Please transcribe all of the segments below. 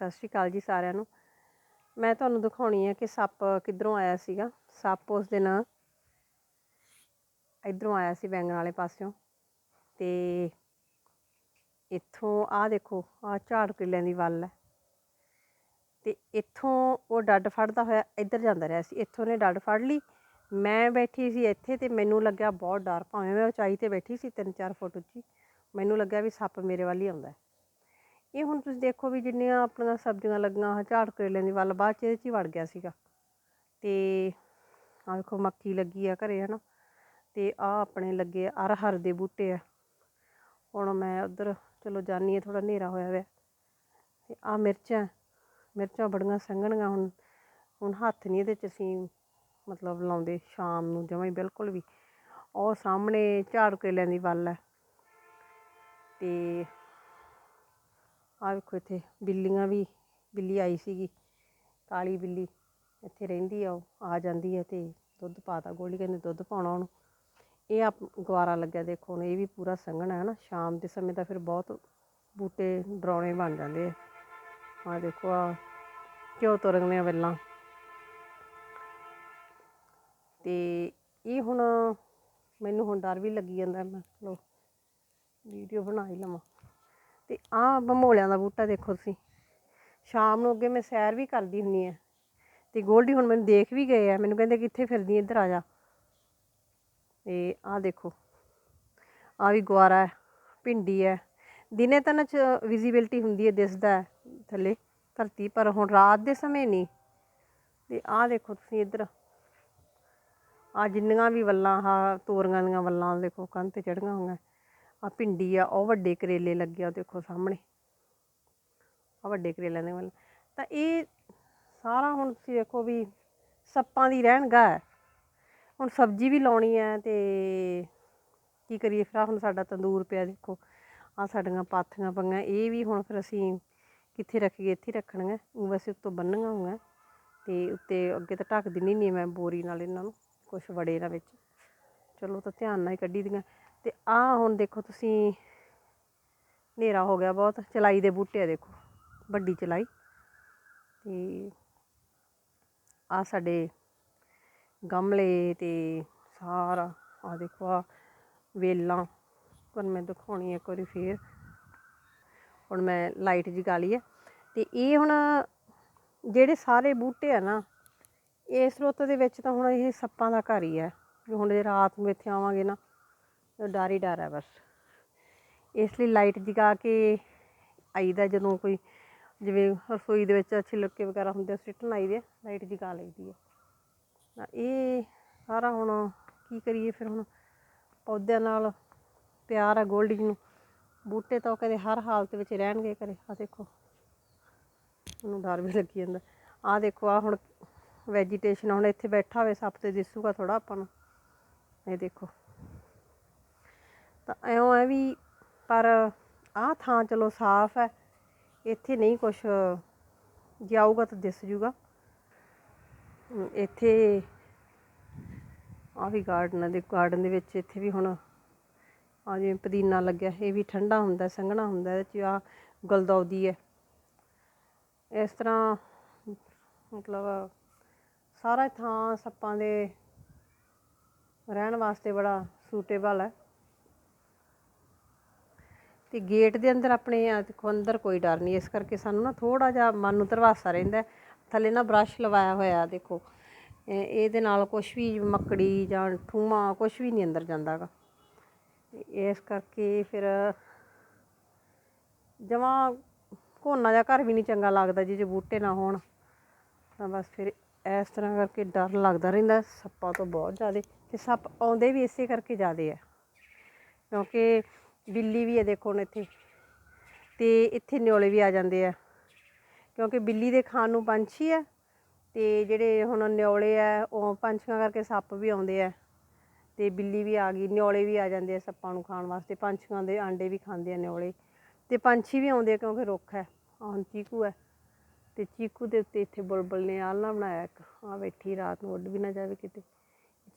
ਸਤਿ ਸ਼੍ਰੀ ਅਕਾਲ ਜੀ ਸਾਰਿਆਂ ਨੂੰ। ਮੈਂ ਤੁਹਾਨੂੰ ਦਿਖਾਉਣੀ ਹੈ ਕਿ ਸੱਪ ਕਿੱਧਰੋਂ ਆਇਆ ਸੀਗਾ। ਸੱਪ ਉਸ ਦਿਨ ਇਧਰੋਂ ਆਇਆ ਸੀ ਬੈਂਗਣ ਵਾਲੇ ਪਾਸਿਓਂ। ਤੇ ਇੱਥੋਂ ਆਹ ਦੇਖੋ ਆਹ ਝਾੜ ਕਿੱਲਿਆਂ ਦੀ ਵੱਲ ਹੈ। ਤੇ ਇੱਥੋਂ ਉਹ ਡੱਡ ਫੜਦਾ ਹੋਇਆ ਇੱਧਰ ਜਾਂਦਾ ਰਿਹਾ ਸੀ। ਇੱਥੋਂ ਨੇ ਡੱਡ ਫੜ ਲਈ। ਮੈਂ ਬੈਠੀ ਸੀ ਇੱਥੇ ਤੇ ਮੈਨੂੰ ਲੱਗਿਆ ਬਹੁਤ ਡਰ, ਭਾਵੇਂ ਮੈਂ ਉਚਾਈ ਤੇ ਬੈਠੀ ਸੀ 3-4 ਫੁੱਟ ਉੱਚੀ, ਮੈਨੂੰ ਲੱਗਿਆ ਵੀ ਸੱਪ ਮੇਰੇ ਵੱਲ ਹੀ ਆਉਂਦਾ ਇਹ ਹੁਣ ਤੁਸੀਂ ਦੇਖੋ ਵੀ ਜਿੰਨੀਆਂ ਆਪਣੀਆਂ ਸਬਜ਼ੀਆਂ ਲੱਗੀਆਂ ਝਾੜ ਕਰੇਲਿਆਂ ਦੀ ਵੱਲ ਬਾਅਦ ਚ ਇਹਦੇ ਚ ਹੀ ਵੜ ਗਿਆ ਸੀਗਾ। ਤੇ ਆਹ ਦੇਖੋ ਮੱਕੀ ਲੱਗੀ ਆ ਘਰੇ, ਹਨਾ। ਤੇ ਆਹ ਆਪਣੇ ਲੱਗੇ ਆ ਅਰਹਰ ਦੇ ਬੂਟੇ ਆ। ਹੁਣ ਮੈਂ ਉਧਰ, ਚਲੋ ਜਾਨੀ ਆ ਥੋੜਾ ਹਨੇਰਾ ਹੋਇਆ ਹੋਇਆ। ਤੇ ਆਹ ਮਿਰਚਾਂ ਮਿਰਚਾਂ ਬੜੀਆਂ ਸੰਘਣੀਆਂ ਹੁਣ ਹੁਣ ਹੱਥ ਨਹੀਂ ਇਹਦੇ ਚ ਅਸੀਂ ਮਤਲਬ ਲਾਉਂਦੇ ਸ਼ਾਮ ਨੂੰ ਜਮਾਂ ਹੀ, ਬਿਲਕੁਲ ਵੀ। ਉਹ ਸਾਹਮਣੇ ਝਾੜ ਕਰੇਲਿਆਂ ਦੀ ਵੱਲ ਹੈ ਤੇ ਆਹ ਵੇਖੋ ਇੱਥੇ ਬਿੱਲੀਆਂ ਵੀ, ਬਿੱਲੀ ਆਈ ਸੀਗੀ, ਕਾਲੀ ਬਿੱਲੀ, ਇੱਥੇ ਰਹਿੰਦੀ ਆ ਉਹ, ਆ ਜਾਂਦੀ ਹੈ ਅਤੇ ਦੁੱਧ ਪਾਤਾ ਗੋਲੀ, ਕਹਿੰਦੇ ਦੁੱਧ ਪਾਉਣਾ ਉਹਨੂੰ। ਇਹ ਆ ਗਵਾਰਾ ਲੱਗਿਆ ਦੇਖੋ ਹੁਣ, ਇਹ ਵੀ ਪੂਰਾ ਸੰਘਣਾ ਹੈ ਨਾ, ਸ਼ਾਮ ਦੇ ਸਮੇਂ ਤਾਂ ਫਿਰ ਬਹੁਤ ਬੂਟੇ ਡਰਾਉਣੇ ਬਣ ਜਾਂਦੇ ਆ। ਆਹ ਦੇਖੋ ਆ ਕਿਉਂ ਤੁਰੰਗਦੀਆਂ ਵੱਲਾਂ। ਤੇ ਇਹ ਹੁਣ ਮੈਨੂੰ ਹੁਣ ਡਰ ਵੀ ਲੱਗੀ ਜਾਂਦਾ ਮੈਂ ਲੋ ਵੀਡੀਓ ਬਣਾ ਹੀ ਲਵਾਂ। ਤੇ ਆਹ ਬਮੋਲਿਆਂ ਦਾ ਬੂਟਾ ਦੇਖੋ ਤੁਸੀਂ। ਸ਼ਾਮ ਨੂੰ ਅੱਗੇ ਮੈਂ ਸੈਰ ਵੀ ਕਰਦੀ ਹੁੰਨੀ ਆ ਤੇ ਗੋਲਡੀ ਹੁਣ ਮੈਨੂੰ ਦੇਖ ਵੀ ਗਏ ਆ, ਮੈਨੂੰ ਕਹਿੰਦੇ ਕਿੱਥੇ ਫਿਰਦੀ ਇੱਧਰ ਆ ਜਾ। ਤੇ ਆਹ ਦੇਖੋ ਆ ਵੀ ਗੁਆਰਾ ਹੈ, ਭਿੰਡੀ ਹੈ। ਦਿਨੇ ਤਾਂ ਨਾ ਚ ਵਿਜ਼ਿਬਿਲਟੀ ਹੁੰਦੀ ਹੈ, ਦਿਸਦਾ ਥੱਲੇ ਧਰਤੀ, ਪਰ ਹੁਣ ਰਾਤ ਦੇ ਸਮੇਂ ਨਹੀਂ। ਤੇ ਆਹ ਦੇਖੋ ਤੁਸੀਂ ਇੱਧਰ। ਆ ਜਿੰਨੀਆਂ ਵੀ ਵੱਲਾਂ, ਆਹ ਤੋਰੀਆਂ ਦੀਆਂ ਵੱਲਾਂ ਦੇਖੋ ਕੰਧ ਤੇ ਚੜੀਆਂ ਹੋਈਆਂ। ਆ ਭਿੰਡੀ ਆ, ਉਹ ਵੱਡੇ ਕਰੇਲੇ ਲੱਗੇ ਆ ਦੇਖੋ ਸਾਹਮਣੇ। ਆ ਵੱਡੇ ਕਰੇਲਿਆਂ ਦੇ ਵੱਲ। ਤਾਂ ਇਹ ਸਾਰਾ ਹੁਣ ਤੁਸੀਂ ਦੇਖੋ ਵੀ ਸੱਪਾਂ ਦੀ ਰਹਿਣਗਾ ਹੈ। ਹੁਣ ਸਬਜ਼ੀ ਵੀ ਲਾਉਣੀ ਹੈ ਤੇ ਕੀ ਕਰੀਏ ਫਿਰ? ਆਹ ਹੁਣ ਸਾਡਾ ਤੰਦੂਰ ਪਿਆ ਦੇਖੋ। ਆ ਸਾਡੀਆਂ ਪਾਥੀਆਂ ਪਈਆਂ। ਇਹ ਵੀ ਹੁਣ ਫਿਰ ਅਸੀਂ ਕਿੱਥੇ ਰੱਖੀਏ? ਇੱਥੇ ਹੀ ਰੱਖਣੀਆਂ। ਵੈਸੇ ਉੱਤੋਂ ਬੰਨੀਆਂ ਹੋਈਆਂ। ਤੇ ਉੱਤੇ ਅੱਗੇ ਤਾਂ ਢੱਕ ਦਿੰਦੀ ਨਹੀਂ ਮੈਂ ਬੋਰੀ ਨਾਲ ਇਹਨਾਂ ਨੂੰ। ਕੁਛ ਵੜੇ ਨਾ ਵਿੱਚ। ਚਲੋ ਤਾਂ ਧਿਆਨ ਨਾਲ ਹੀ ਕੱਢੀ ਦੀਆਂ। ਤੇ ਆਹ ਹੁਣ ਦੇਖੋ ਤੁਸੀਂ, ਹਨੇਰਾ ਹੋ ਗਿਆ ਬਹੁਤ, ਚਲਾਈ ਦੇ ਬੂਟੇ ਆ ਦੇਖੋ, ਵੱਡੀ ਚਲਾਈ। ਤੇ ਆ ਸਾਡੇ ਗਮਲੇ ਤੇ ਸਾਰਾ ਆ ਦੇਖੋ ਆ ਵੇਲਾਂ ਤੁਹਾਨੂੰ ਮੈਂ ਦਿਖਾਉਣੀ ਇੱਕ ਵਾਰੀ ਫੇਰ। ਹੁਣ ਮੈਂ ਲਾਈਟ ਜਗਾ ਲਈ ਹੈ ਤੇ ਇਹ ਹੁਣ ਜਿਹੜੇ ਸਾਰੇ ਬੂਟੇ ਆ ਨਾ, ਇਸ ਰੁੱਤ ਦੇ ਵਿੱਚ ਤਾਂ ਹੁਣ ਇਹ ਸੱਪਾਂ ਦਾ ਘਰ ਹੀ ਹੈ ਵੀ ਹੁਣ ਜੇ ਰਾਤ ਨੂੰ ਇੱਥੇ ਆਵਾਂਗੇ ਨਾ ਡਰ ਹੀ ਡਰ ਹੈ ਬਸ। ਇਸ ਲਈ ਲਾਈਟ ਜਗਾ ਕੇ ਆਈਦਾ ਜਦੋਂ ਕੋਈ, ਜਿਵੇਂ ਰਸੋਈ ਦੇ ਵਿੱਚ ਛਿਲਕੇ ਵਗੈਰਾ ਹੁੰਦੇ ਆ, ਸਿੱਟਣ ਆਈਦੇ ਆ ਲਾਈਟ ਜਗਾ ਲਈਦੀ ਹੈ। ਇਹ ਸਾਰਾ ਹੁਣ ਕੀ ਕਰੀਏ ਫਿਰ ਹੁਣ? ਪੌਦਿਆਂ ਨਾਲ ਪਿਆਰ ਆ ਗੋਲਡੀ ਨੂੰ। ਬੂਟੇ ਤਾਂ ਉਹ ਕਹਿੰਦੇ ਹਰ ਹਾਲਤ ਵਿੱਚ ਰਹਿਣਗੇ ਘਰੇ। ਆ ਦੇਖੋ, ਉਹਨੂੰ ਡਰ ਵੀ ਲੱਗੀ ਜਾਂਦਾ। ਆ ਦੇਖੋ ਆ ਹੁਣ ਵੈਜੀਟੇਸ਼ਨ ਹੁਣ ਇੱਥੇ ਬੈਠਾ ਹੋਵੇ ਸੱਪ ਤੇ ਦਿਸੂਗਾ ਥੋੜਾ ਆਪਾਂ ਨੂੰ। ਇਹ ਦੇਖੋ। ਤਾਂ ਐਉਂ ਹੈ ਵੀ ਪਰ ਆਹ ਥਾਂ ਚਲੋ ਸਾਫ਼ ਹੈ, ਇੱਥੇ ਨਹੀਂ ਕੁਛ ਜੇ ਆਊਗਾ ਤਾਂ ਦਿਸ ਜੂਗਾ। ਇੱਥੇ ਆ ਵੀ ਗਾਰਡਨ ਦੇ ਗਾਰਡਨ ਦੇ ਵਿੱਚ ਇੱਥੇ ਵੀ ਹੁਣ ਆ ਜਿਵੇਂ ਪੁਦੀਨਾ ਲੱਗਿਆ, ਇਹ ਵੀ ਠੰਡਾ ਹੁੰਦਾ, ਸੰਘਣਾ ਹੁੰਦਾ, ਇਹਦੇ ਚ ਆ ਗਲਦੌਦੀ ਹੈ। ਇਸ ਤਰ੍ਹਾਂ ਮਤਲਬ ਸਾਰਾ ਥਾਂ ਸੱਪਾਂ ਦੇ ਰਹਿਣ ਵਾਸਤੇ ਬੜਾ ਸੂਟੇਬਲ ਹੈ। ਤੇ ਗੇਟ ਦੇ ਅੰਦਰ ਆਪਣੇ ਆ ਦੇਖੋ, ਅੰਦਰ ਕੋਈ ਡਰ ਨਹੀਂ, ਇਸ ਕਰਕੇ ਸਾਨੂੰ ਨਾ ਥੋੜਾ ਜਿਹਾ ਮਨ ਨੂੰ ਧਰਵਾਸਾ ਰਹਿੰਦਾ ਥੱਲੇ ਨਾ ਬ੍ਰਸ਼ ਲਵਾਇਆ ਹੋਇਆ ਦੇਖੋ। ਇਹਦੇ ਨਾਲ ਕੁਝ ਵੀ ਮੱਕੜੀ ਜਾਂ ਠੂਮਾ ਕੁਝ ਵੀ ਨਹੀਂ ਅੰਦਰ ਜਾਂਦਾਗਾ ਇਸ ਕਰਕੇ ਫਿਰ ਜਮਾਂ ਕੋਨਾ ਜਿਹਾ ਘਰ ਵੀ ਨਹੀਂ ਚੰਗਾ ਲੱਗਦਾ ਜੇ ਜੇ ਬੂਟੇ ਨਾ ਹੋਣ। ਤਾਂ ਬਸ ਫਿਰ ਇਸ ਤਰ੍ਹਾਂ ਕਰਕੇ ਡਰ ਲੱਗਦਾ ਰਹਿੰਦਾ, ਸੱਪਾਂ ਤੋਂ ਬਹੁਤ ਜ਼ਿਆਦਾ, ਤੇ ਸੱਪ ਆਉਂਦੇ ਵੀ ਇਸੇ ਕਰਕੇ ਜ਼ਿਆਦੇ ਆ ਕਿਉਂਕਿ ਬਿੱਲੀ ਵੀ ਹੈ ਦੇਖੋ ਹੁਣ ਇੱਥੇ। ਤੇ ਇੱਥੇ ਨਿਓਲੇ ਵੀ ਆ ਜਾਂਦੇ ਆ। ਕਿਉਂਕਿ ਬਿੱਲੀ ਦੇ ਖਾਣ ਨੂੰ ਪੰਛੀ ਆ ਤੇ ਜਿਹੜੇ ਹੁਣ ਨਿਓਲੇ ਆ, ਉਹ ਪੰਛੀਆਂ ਕਰਕੇ ਸੱਪ ਵੀ ਆਉਂਦੇ ਆ। ਤੇ ਬਿੱਲੀ ਵੀ ਆ ਗਈ, ਨਿਓਲੇ ਵੀ ਆ ਜਾਂਦੇ ਆ ਸੱਪਾਂ ਨੂੰ ਖਾਣ ਵਾਸਤੇ। ਪੰਛੀਆਂ ਦੇ ਆਂਡੇ ਵੀ ਖਾਂਦੇ ਆ ਨਿਓਲੇ। ਤੇ ਪੰਛੀ ਵੀ ਆਉਂਦੇ ਆ ਕਿਉਂਕਿ ਰੁੱਖ ਹੈ। ਆਹ ਹੁਣ ਚੀਕੂ ਹੈ। ਤੇ ਚੀਕੂ ਦੇ ਉੱਤੇ ਇੱਥੇ ਬੁਲਬੁਲ ਨੇ ਆਲਣਾ ਬਣਾਇਆ ਇੱਕ। ਆ ਬੈਠੀ ਰਾਤ ਨੂੰ ਉੱਡ ਵੀ ਨਾ ਜਾਵੇ ਕਿਤੇ।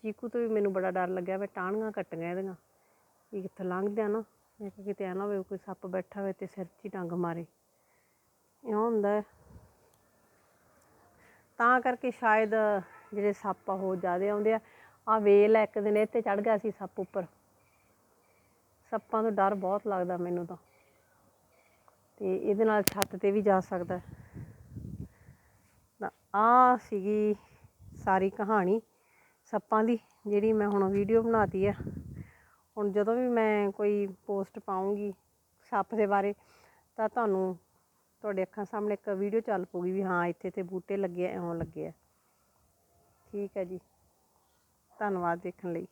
ਚੀਕੂ ਤੋਂ ਵੀ ਮੈਨੂੰ ਬੜਾ ਡਰ ਲੱਗਿਆ। ਮੈਂ ਟਾਹਣੀਆਂ ਕੱਟੀਆਂ ਇਹਦੀਆਂ। ਵੀ ਕਿੱਥੇ ਲੰਘਦੇ ਆ ਨਾ। ਮੈਂ ਕਿਹਾ ਕਿਤੇ ਐ ਨਾ ਹੋਵੇ, ਕੋਈ ਸੱਪ ਬੈਠਾ ਹੋਵੇ ਤੇ ਸਿਰ 'ਚ ਹੀ ਡੰਗ ਮਾਰੇ। ਇਉਂ ਹੁੰਦਾ ਤਾਂ ਕਰਕੇ ਸ਼ਾਇਦ ਜਿਹੜੇ ਸੱਪ ਆ, ਉਹ ਜ਼ਿਆਦਾ ਆਉਂਦੇ ਆ। ਆ ਵੇਲ ਆ, ਇੱਕ ਦਿਨ ਇਹ ਤੇ ਚੜ ਗਿਆ ਸੀ ਸੱਪ ਉੱਪਰ। ਸੱਪਾਂ ਤੋਂ ਡਰ ਬਹੁਤ ਲੱਗਦਾ ਮੈਨੂੰ ਤਾਂ। ਤੇ ਇਹਦੇ ਨਾਲ ਛੱਤ ਤੇ ਵੀ ਜਾ ਸਕਦਾ ਤਾਂ ਆ ਸੀਗੀ ਸਾਰੀ ਕਹਾਣੀ ਸੱਪਾਂ ਦੀ, ਜਿਹੜੀ ਮੈਂ ਹੁਣ ਵੀਡੀਓ ਬਣਾਤੀ ਆ। ਹੁਣ ਜਦੋਂ ਵੀ ਮੈਂ ਕੋਈ ਪੋਸਟ ਪਾਉਂਗੀ ਸੱਪ ਦੇ ਬਾਰੇ, ਤਾਂ ਤੁਹਾਨੂੰ ਤੁਹਾਡੇ ਅੱਖਾਂ ਸਾਹਮਣੇ ਇੱਕ ਵੀਡੀਓ ਚੱਲ ਪਊਗੀ ਵੀ ਹਾਂ, ਇੱਥੇ ਤੇ ਬੂਟੇ ਲੱਗੇ ਆ, ਇਉਂ ਲੱਗੇ ਆ। ਠੀਕ ਹੈ ਜੀ। ਧੰਨਵਾਦ ਦੇਖਣ ਲਈ।